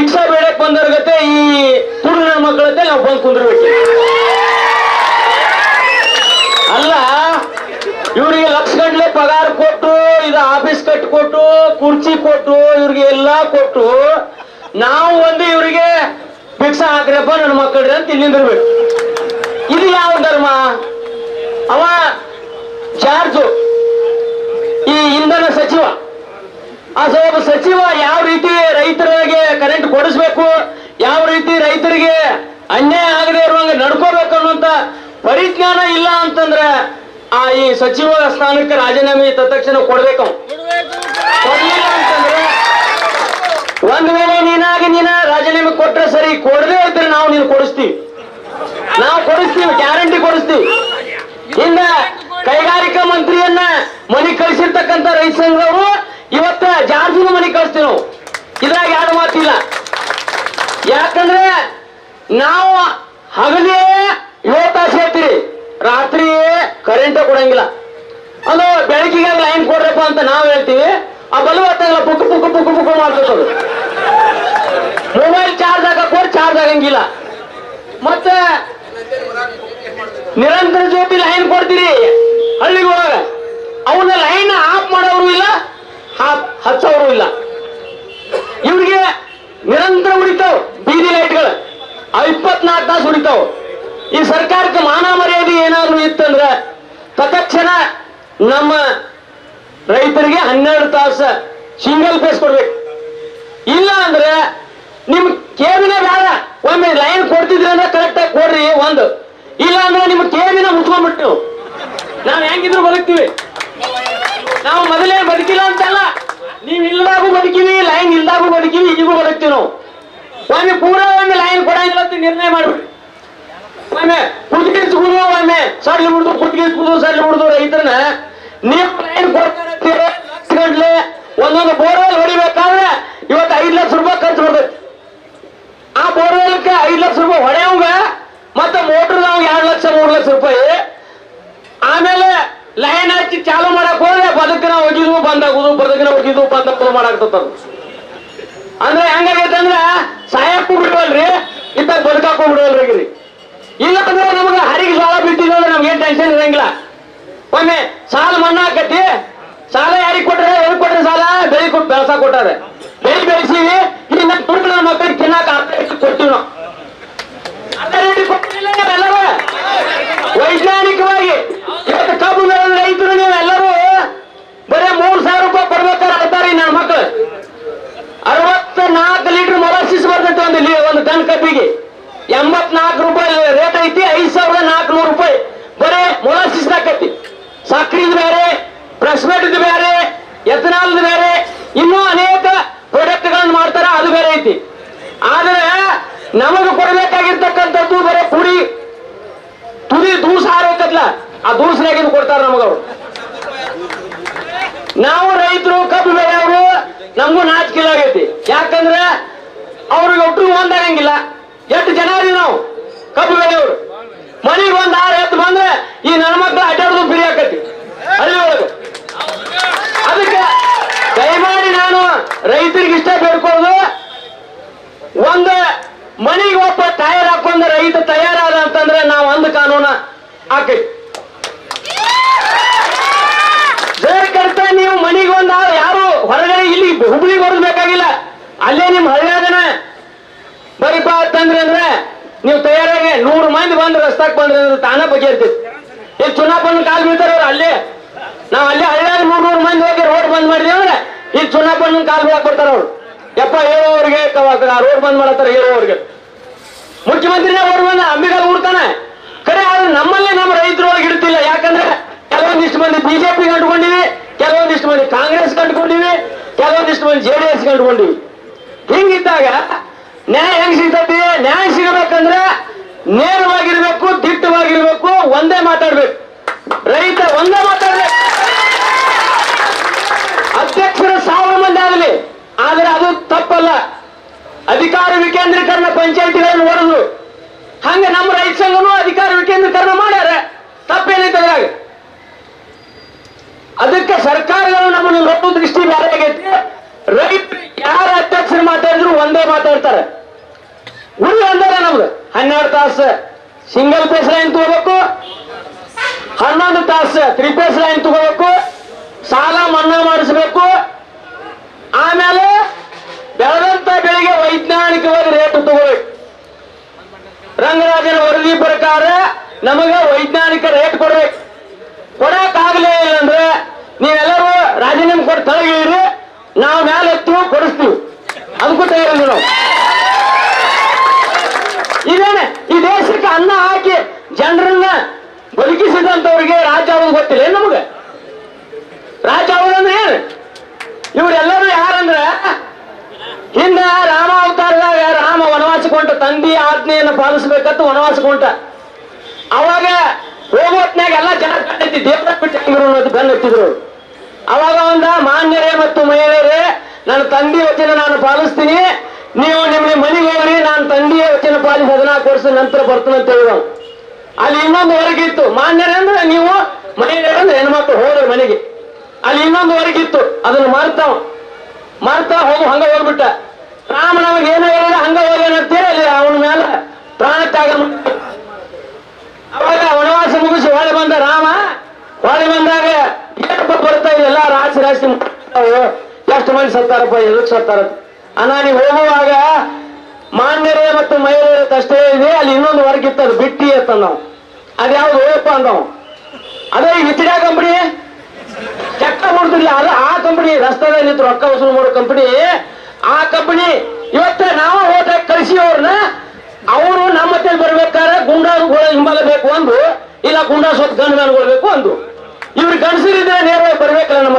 ಭಿಕ್ಷಾ ಬೇಡಕ್ ಬಂದವ್ರ ಗತೆ ಈ ಕುರುಣ ಮಕ್ಕಳ ಜೊತೆ ನಾವು ಬಂದು ಕುಂದಿರ್ಬೇಕು. ಅಲ್ಲ, ಇವ್ರಿಗೆ ಲಕ್ಷ ಗಂಟ್ಲೆ ಪಗಾರ ಕೊಟ್ಟು, ಇದು ಆಫೀಸ್ ಕಟ್ ಕೊಟ್ಟು ಕುರ್ಚಿ ಕೊಟ್ಟು, ಇವ್ರಿಗೆ ಎಲ್ಲಾ ಕೊಟ್ಟು, ನಾವು ಒಂದು ಇವರಿಗೆ ಭಿಕ್ಷಾ ಹಾಕ್ರಪ್ಪ ನನ್ನ ಮಕ್ಕಳ್ರಿ ಅಂತ ಇಲ್ಲಿ ಇದು ಯಾವ ಧರ್ಮ? ಅವ ಚಾರ್ಜು ಈ ಇಂಧನ ಸಚಿವ. ಆ ಸಚಿವ ಯಾವ ರೀತಿ ರೈತರಿಗೆ ಕರೆಂಟ್ ಕೊಡಿಸ್ಬೇಕು, ಯಾವ ರೀತಿ ರೈತರಿಗೆ ಅನ್ಯಾಯ ಆಗದೆ ಇರುವಂಗೆ ನಡ್ಕೋಬೇಕು ಅನ್ನುವಂತ ಪರಿಜ್ಞಾನ ಇಲ್ಲ ಅಂತಂದ್ರೆ ಆ ಈ ಸಚಿವ ಸ್ಥಾನಕ್ಕೆ ರಾಜೀನಾಮೆ ತಕ್ಷಣ ಕೊಡ್ಬೇಕು. ಒಂದ್ ವೇಳೆ ನೀನಾಗಿ ನೀನ ರಾಜೀನಾಮೆ ಕೊಟ್ರೆ ಸರಿ, ಕೊಡದೇ ಇದ್ರೆ ನಾವು ನೀನು ಕೊಡಿಸ್ತೀವಿ. ನಾವು ಕೊಡಿಸ್ತೀವಿ ಗ್ಯಾರಂಟಿ ಕೊಡಿಸ್ತೀವಿ. ಇನ್ನ ಕೈಗಾರಿಕಾ ಮಂತ್ರಿಯನ್ನ ಮನಿ ಕಳಿಸಿರ್ತಕ್ಕಂಥ ರೈತ ಸಂಘದವರು ಇವತ್ತ ಜಾರ್ಜಿನ ಮನೆಗೆ ಕಳಿಸ್ತೀವಿ ನಾವು. ಇದ್ರಾಗ ಯಾರು ಮಾತಿಲ್ಲ. ಯಾಕಂದ್ರೆ ನಾವು ಹಗಲೇ ಏಳು ತಾಸು ಹೇಳ್ತೀರಿ ರಾತ್ರಿ ಕರೆಂಟ್ ಕೊಡಂಗಿಲ್ಲ. ಅದು ಬೆಳಕಿಗೆ ಲೈನ್ ಕೊಡ್ರಪ್ಪ ಅಂತ ನಾವು ಹೇಳ್ತೀವಿ. ಆ ಬಲು ಹೊತ್ತಾಗಲ್ಲ ಪುಕ್ಕು ಪುಕ್ಕು ಪುಕ್ಕು ಪುಕ್ಕು ಮಾಡ್ತದೆ ಮೊಬೈಲ್ ಚಾರ್ಜ್ ಹಾಕಕ್ ಹೋದ್ರೆ ಚಾರ್ಜ್ ಆಗಂಗಿಲ್ಲ. ಮತ್ತೆ ನಿರಂತರ ಜ್ಯೋತಿ ಲೈನ್ ಕೊಡ್ತೀರಿ ಹಳ್ಳಿಗೊಳಗ ಅವನ್ನ ಲೈನ್ ಆಫ್ ಮಾಡೋರು ಇಲ್ಲ. ಹಚ್ಚೋರು ಇಲ್ಲ. ಇವ್ರಿಗೆ ನಿರಂತರ ಉಳಿತಾವ್ ಬೀದಿ ಲೈಟ್ಗಳು. ಇಪ್ಪತ್ನಾಲ್ಕು ತಾಸು ಉಳಿತಾವ್ ಈ ಸರ್ಕಾರಕ್ಕೆ ಮಾನ ಮರ್ಯಾದೆ ಏನಾದ್ರು ಇತ್ತಂದ್ರೆ ತತ್ಕ್ಷಣ ನಮ್ಮ ರೈತರಿಗೆ ಹನ್ನೆರಡು ತಾಸು ಸಿಂಗಲ್ ಫೇಸ್ ಕೊಡ್ಬೇಕು. ಇಲ್ಲ ಅಂದ್ರೆ ನಿಮ್ ಕೇಬಿನ ಬೇಡ ಒಮ್ಮೆ ಲೈನ್ ಕೊಡ್ತಿದ್ರೆ ಅಂದ್ರೆ ಕರೆಕ್ಟ್ ಆಗಿ ಕೊಡ್ರಿ ಒಂದು. ಇಲ್ಲ ಅಂದ್ರೆ ನಿಮ್ ಕೇಬಿನ ಮುಚ್ಕೊಂಡ್ಬಿಟ್ಟು ನಾವ್ ಹೆಂಗಿದ್ರು ಬದುಕ್ತೀವಿ. ನಾವು ಮೊದಲೇ ಬದುಕಿಲ್ಲ ಅಂತಲ್ಲ. ನೀವು ಇಲ್ದಾಗೂ ಬದುಕಿವಿ ಲೈನ್ ಇಲ್ದಾಗೂ ಬದುಕಿವಿ ಈಗೂ ಬದುಕ್ತೀವಿ ನಾವು. ಒಮ್ಮೆ ಪೂರ ಒಮ್ಮೆ ಲೈನ್ ಕೊಡಂಗಿಲ್ಲ ಅಂತ ನಿರ್ಣಯ ಮಾಡ್ಬಿಡಿ ಒಮ್ಮೆ ಕುಟ್ಗಿಸ್ಬೋದು ಒಮ್ಮೆ ಸಡ್ಲಿ ಬಿಡ್ದು ಕುಟ್ಗಿಸ್ಬೋದು ಸಡ್ಲಿ ಬಿಡ್ದು ರೈತರನ್ನ. ನೀವು ಲೈನ್ ಕೊಡ್ತಾರೆ ಒಂದೊಂದು ಬೋರ್ವೆಲ್ ಹೊಡಿಬೇಕಾದ್ರೆ ಇವತ್ತು ಐದು ಲಕ್ಷ ರೂಪಾಯಿ ಖರ್ಚು ಬರ್ತೈತಿ ಆ ಬೋರ್ವೆಲ್ಗೆ ಐದು ಲಕ್ಷ ರೂಪಾಯಿ ಹೊಡೆಯವಂಗ ಮತ್ತೆ ಮೋಟರ್ ನಾವು ಎರಡು ಲಕ್ಷ, ಮೂರು ಲಕ್ಷ ರೂಪಾಯಿ. ಆಮೇಲೆ ಲೈನ್ ಹಚ್ಚಿ ಚಾಲು ಮಾಡಕ್ ಹೋದ್ರೆ ಬದುಕಿನ ಒಗಿದು ಬಂದಾಗುದು, ಬದುಕನ ಒಗಿದು ಬಂದಾಗುದು ಮಾಡಾಕ್ತದ ಅಂದ್ರೆ ಹೆಂಗಾಗೈತೆ ಅಂದ್ರ ಸಾಯಕ್ಕೂ ಬಿಡವಲ್ರಿ ಇತ್ತ ಬದುಕಾಕು ಬಿಡುವಲ್ರಿ ಇಲ್ಲ ಅಂದ್ರೆ ನಮಗೆ ಹರಿಗೆ ಸಾಲ ಬಿಟ್ಟಿದ್ರೆ ಅಂದ್ರೆ ಏನ್ ಟೆನ್ಷನ್ ಇರಂಗಿಲ್ಲ. ಒಮ್ಮೆ ಸಾಲ ಮನ್ನಾ ಆಕತಿ, ಸಾಲ ಯಾರಿಗೆ ಕೊಟ್ಟರೆ ಎಲ್ಲಿ ಕೊಟ್ರೆ ಸಾಲ? ಬೆಳಿ ಕೊಟ್ಟು ಬೆಳಸ ಕೊಟ್ಟಾರೆ. ಬೆಳಿ ಬೆಳೆಸಿವಿ ಇಲ್ಲಿ ನನ್ನ ಮಕ್ಕಳಿಗೆ ತಿನ್ನಾಕ ಅರ್ಧ ಇಟ್ಟು ಕೊಡ್ತೀವಿ ನಾವು. ಅರ್ಧ ನಾವೆಲ್ಲರೂ ವೈಜ್ಞಾನಿಕವಾಗಿ ಇವತ್ತು ಕಬ್ಬು ಬೆಳೆದ ರೈತರು ನೀವೆಲ್ಲರೂ ಬರೀ ಮೂರ್ ಸಾವಿರ ರೂಪಾಯಿ ಕೊಡ್ಬೇಕಾದ್ರೆ ಅಳ್ತಾರೆ ನನ್ನ ಮಕ್ಕಳು ಅರವತ್ತ ನಾಲ್ಕು ಲೀಟರ್ ಮೊಲಾಸಿಸ್ ಬರ್ತೈತೆ ಒಂದು ಲೀ- ಒಂದು ಟನ್ ಕಬ್ಬಿಗೆ ಎಂಬತ್ನಾಲ್ಕು ರೂಪಾಯಿ ರೇಟ್ ಐತಿ ಐದ್ ಸಾವಿರದ ನಾಲ್ಕುನೂರು ರೂಪಾಯಿ ಬರೇ ಮೊಲಾಸಿಸ್ ಹಾಕೈತಿ ಸಕ್ರಿದು ಬೇರೆ ಪ್ರೆಸ್ಮೆಟ್ ಬೇರೆ ಎಥನಾಲ್ ಬೇರೆ, ಇನ್ನೂ ಅನೇಕ ಪ್ರಾಡಕ್ಟ್ಗಳನ್ನು ಮಾಡ್ತಾರ, ಅದು ಬೇರೆ ಐತಿ. ಆದ್ರೆ ನಮಗೆ ಕೊಡಬೇಕಾಗಿರ್ತಕ್ಕಂಥದ್ದು ಬರೀ ಪುಡಿ ತುದಿ ದೂಸ ಹಾರೈತಲ್ಲ, ಆ ದೂಸನಾಗಿನ ಕೊಡ್ತಾರ ನಮಗವ್ರು. ನಾವು ರೈತರು, ಕಬ್ಬು ಬೆಳೆಯವರು, ನಮಗೂ ನಾಚಿಕೆ ಆಗೈತಿ ಯಾಕಂದ್ರೆ ಅವ್ರಿಗೆ ಒಟ್ಟು ಒಂದಾಗಂಗಿಲ್ಲ. ಎಷ್ಟು ಜನ ರೀ ನಾವು? ಕಬ್ಬು ಬೆಳೆಯವರು. ಮನೆಗೆ ಒಂದ್ ಆರು ಎತ್ತು ಬಂದ್ರೆ ಈ ನನ್ನ ಮಕ್ಕಳು ಅಡ್ಡಾಡೋದು ಬಿರಿ ಅಲ್ಲಿ ಒಳಗೆ ಅದಕ್ಕೆ ದಯಮಾಡಿ ನಾನು ರೈತರಿಗೆ ಇಷ್ಟ ಬೇಡ್ಕೊಳ್ಳೋದು, ಒಂದು ಮನೆಗೆ ಒಪ್ಪ ಟೈರ್ ಹಾಕೊಂಡ ರೈತ ತಯಾರಾದ ಅಂತಂದ್ರೆ ನಾವು ಒಂದು ಕಾನೂನ ಹಾಕಿ ಕರ್ತ ನೀವು ಮನೆಗೆ ಒಂದ ಯಾರು ಹೊರಗಡೆ ಇಲ್ಲಿ ಹುಬ್ಳಿಗೆ ಹೊರಬೇಕಾಗಿಲ್ಲ ಅಲ್ಲೇ ನಿಮ್ ಹಳ್ಳಿಯಾದನ ಬರೀಪ ಅಂತಂದ್ರೆ ಅಂದ್ರೆ ನೀವು ತಯಾರಾಗಿ ನೂರು ಮಂದಿ ಬಂದು ರಸ್ತಾಕ್ ಬಂದ್ರೆ ಅಂದ್ರೆ ತಾನ ಬಗೆಹರ್ತೈತಿ ಇಲ್ಲಿ ಚುನಾವಣೆ ಕಾಲ್ ಬೀಳ್ತಾರ ಅವ್ರು ಅಲ್ಲೇ. ನಾವು ಅಲ್ಲೇ ಹಳ್ಳಿಯಾಗ ನೂರ್ ನೂರು ಮಂದಿ ಹೋಗಿ ರೋಡ್ ಬಂದ್ ಮಾಡಿದ್ವಿ ಅಂದ್ರೆ ಇಲ್ಲಿ ನಿಮ್ ಕಾಲ್ ಬಿಡಕ್ ಬರ್ತಾರ ಅವ್ರು. ಯಪ್ಪ ಹೇಳೋವ್ರಿಗೆ ರೋಡ್ ಬಂದ್ ಮಾಡತ್ತಾರ ಹೇಳೋವ್ರಿಗೆ ಮುಖ್ಯಮಂತ್ರಿನೇ ಬಂದ ಅಂಬಿಗಾಲ್ ಊರ್ತಾನೆ ಕರೆ, ಆದ್ರೆ ನಮ್ಮಲ್ಲೇ ನಮ್ಮ ರೈತರೊಳಗೆ ಇಡ್ತಿಲ್ಲ ಯಾಕಂದ್ರೆ ಕೆಲವೊಂದಿಷ್ಟು ಮಂದಿ ಬಿಜೆಪಿ ಕಂಡುಕೊಂಡಿವಿ, ಕೆಲವೊಂದಿಷ್ಟು ಮಂದಿ ಕಾಂಗ್ರೆಸ್ ಕಂಡುಕೊಂಡಿವಿ, ಕೆಲವೊಂದಿಷ್ಟು ಮಂದಿ ಜೆ ಡಿ ಎಸ್ ಕಂಡುಕೊಂಡಿವಿ. ಹಿಂಗಿದ್ದಾಗ ನ್ಯಾಯ ಹೆಂಗ್ ಸಿಗ್ತೈತಿ? ನ್ಯಾಯ ಸಿಗಬೇಕಂದ್ರೆ ನೇರವಾಗಿರ್ಬೇಕು ದಿಟ್ಟವಾಗಿರ್ಬೇಕು ಒಂದೇ ಮಾತಾಡ್ಬೇಕು ರೈತ ಒಂದೇ ಮಾತಾಡ್ಬೇಕು ಅಧ್ಯಕ್ಷರ ಸಾವಿರ ಮಂದಿ ಆಗಲಿ ಆದ್ರೆ ಅದು ತಪ್ಪಲ್ಲ ಅಧಿಕಾರ ವಿಕೇಂದ್ರೀಕರಣ ಪಂಚಾಯತಿಗಳನ್ನು ಹೊರದು ಹಂಗ ನಮ್ಮ ರೈತ ಸಂಘನು ಅಧಿಕಾರ ವಿಕೇಂದ್ರೀಕರಣ ಮಾಡ್ಯಾರ. ತಪ್ಪೇನೈತೆ ಅದ್ರಾಗ? ಅದಕ್ಕೆ ಸರ್ಕಾರಗಳು ನಮ್ಮನ್ನು ನೋಡೋ ದೃಷ್ಟಿ ಬೇರೆ ಆಗೈತಿ ರೈತ ಯಾರ ಅಧ್ಯಕ್ಷರು ಮಾತಾಡಿದ್ರು ಒಂದೇ ಮಾತಾಡ್ತಾರೆ. ಉಳಿ ಅಂದಾರ ನಮ್ದು. ಹನ್ನೆರಡು ತಾಸು ಸಿಂಗಲ್ ಪೇಸ್ ಲೈನ್ ತಗೋಬೇಕು. ಹನ್ನೊಂದು ತಾಸು ತ್ರೀ ಪೇಸ್ ಲೈನ್ ತಗೋಬೇಕು. ಸಾಲ ಮನ್ನಾ ಮಾಡಿಸ್ಬೇಕು. ವೈಜ್ಞಾನಿಕವಾಗಿ ರೇಟ್ ತಗೋಬೇಕು ರಂಗರಾಜನ ವರದಿ ಪ್ರಕಾರ ನಮಗೆ ವೈಜ್ಞಾನಿಕ ರೇಟ್ ಕೊಡ್ಬೇಕು ಕೊಡಕ್ ಆಗ್ಲೇ ಇಲ್ಲ ಅಂದ್ರೆ ನೀವೆಲ್ಲರೂ ರಾಜೀನಾಮೆ ಕೊಟ್ಟು ತಳಗಿರಿ, ನಾವು ಮೇಲೆ ಎತ್ತು ಕೊಡಿಸ್ತೀವಿ. ಅದಕ್ಕೂ ತಯಾರಿಲ್ಲ ನಾವು. ಇದೇನೆ, ಈ ದೇಶಕ್ಕೆ ಅನ್ನ ಹಾಕಿ ಜನರನ್ನ ಬದುಕಿಸಿದಂತವ್ರಿಗೆ ರಾಜ್ಯ ಗೊತ್ತಿಲ್ಲ. ಏನ್ ರಾಜ್ಯ ಆಗೋದಂದ್ರೆ ಏನು ಇವರೆಲ್ಲರೂ ಯಾರಂದ್ರೆ ಹಿಂದ ರಾಮ ಅವತಾರದಾಗ ರಾಮ ವನವಾಸಕ್ಕೆ ಹೊಂಟ ತಂದಿ ಆಜ್ಞೆಯನ್ನು ಪಾಲಿಸಬೇಕಂತ ಹೊಂಟ ಅವಾಗ ಹೋಗೋತ್ನಾಗ ಎಲ್ಲ ಜನ ಕಂಡೈತಿ ದೇವರ ಬಿಟ್ಟು ಹೆಂಗರು ಅನ್ನೋದು ಬೆನ್ನ ಹತ್ತಿದ್ರು ಅವಾಗ ಒಂದ ಮಾನ್ಯರೇ ಮತ್ತು ಮಹಿಳೆಯರೇ, ನನ್ನ ತಂದೆ ವಚನ ನಾನು ಪಾಲಿಸ್ತೀನಿ, ನೀವು ನಿಮ್ಗೆ ಮನೆಗೆ ಹೋಗ್ರಿ, ನಾನು ತಂದೆಯ ವಚನ ಪಾಲಿಸಿ ಹದಿನಾಲ್ಕು ವರ್ಷ ನಂತರ ಅಂತ ಹೇಳಿದ ಅಲ್ಲಿ ಇನ್ನೊಂದು ಹೊರಗಿತ್ತು ಮಾನ್ಯರೇ ಅಂದ್ರೆ ನೀವು ಮಹಿಳೆಯರು ಅಂದ್ರೆ ಹೆಣ್ಮಕ್ಳು ಹೋದ್ರೆ ಮನೆಗೆ. ಅಲ್ಲಿ ಇನ್ನೊಂದು ಹೊರಗಿತ್ತು ಅದನ್ನ ಮರ್ತಾವ ಮರ್ತಾ ಹೋಗು, ಹಂಗ ಹೋಗ್ಬಿಟ್ಟ. ರಾಮ ನಮಗೆ ಏನೋ ಹೇಳಿಲ್ಲ ಹಂಗ ಹೋಗಿ ಅಲ್ಲಿ? ಅವನ ಮೇಲೆ ಪ್ರಾಣ ತ್ಯಾಗ ಅವಾಗ ವನವಾಸ ಮುಗಿಸಿ ಹೊಳೆ ಬಂದ ರಾಮ ಹೊಳೆ ಬಂದಾಗ ಏನಪ್ಪ ಬರ್ತಾ ಇದೆಲ್ಲ ಎಲ್ಲ ರಾಶಿ ರಾಶಿ ಎಷ್ಟು ಮಂದಿ ಸತ್ತಾರಪ್ಪ, ಎದಕ್ ಸತ್ತಾರ? ಅಣ್ಣ, ನೀವು ಹೋಗುವಾಗ ಮಾನ್ಯರೇ ಮತ್ತು ಮಹಿಳೆಯರ ಅಷ್ಟೇ ಇದೆ. ಅಲ್ಲಿ ಇನ್ನೊಂದು ವರ್ಗ ಇತ್ತು, ಅದು ಬಿಟ್ಟಿ ಅಂತ ನಾವು ಅದ್ಯಾವ್ದು ಹೋಗಪ್ಪ ಅಂದವು. ಅದೇ ಈ ವಿಚಿಡ ಕಂಪನಿ? ಚಕ್ಕ ಕೊಡ್ತಿರ್ಲಿಲ್ಲ ಅದು ಆ ಕಂಪನಿ ರಸ್ತೆದಲ್ಲಿ ನಿಂತು ರೊಕ್ಕ ವಸೂಲು ಮಾಡೋ ಕಂಪನಿ ಆ ಕಂಪನಿ ಇವತ್ತ ನಾವು ಹಾಕಿ ಕಳಿಸಿ ಅವ್ರನ್ನ ಅವರು ನಮ್ಮ ಹತ್ರ ಬರ್ಬೇಕಾದ್ರೆ ಗುಂಡಾರು ಹಿಂಬಲ ಬೇಕು ಅಂದ್ರು, ಇಲ್ಲ ಗುಂಡಾ ಸೊತ್ತು ಗಂಡು ಬೇಕು ಅಂದು ಇವ್ರು ಗಂಡಸರಿದ್ರೆ ನೇರವಾಗಿ ಬರ್ಬೇಕಲ್ಲ ನಮ್ಮ